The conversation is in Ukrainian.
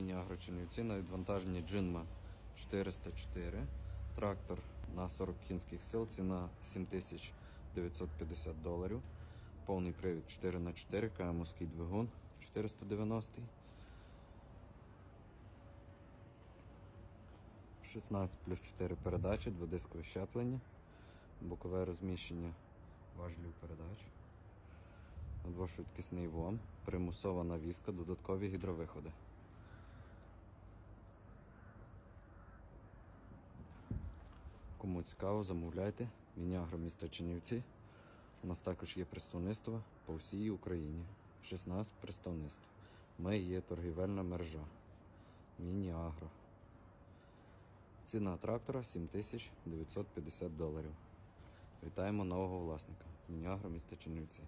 Міні-Агро Чернівці на відвантаженні Джинма 404. Трактор на 40 кінських сил, ціна 7950 доларів. Повний привід 4х4, КМовський двигун 490. 16 плюс 4 передачі, дводискове щеплення, бокове розміщення важелів передач, двошвидкісний ВОМ, примусова навіска, додаткові гідровиходи. Кому цікаво, замовляйте. Мінягро міста Чинівці. У нас також є представництво по всій Україні. 16 представництв. Ми є торгівельна мережа. Міні-агро. Ціна трактора 7950 доларів. Вітаємо нового власника. Міні-агро міста Чернівці.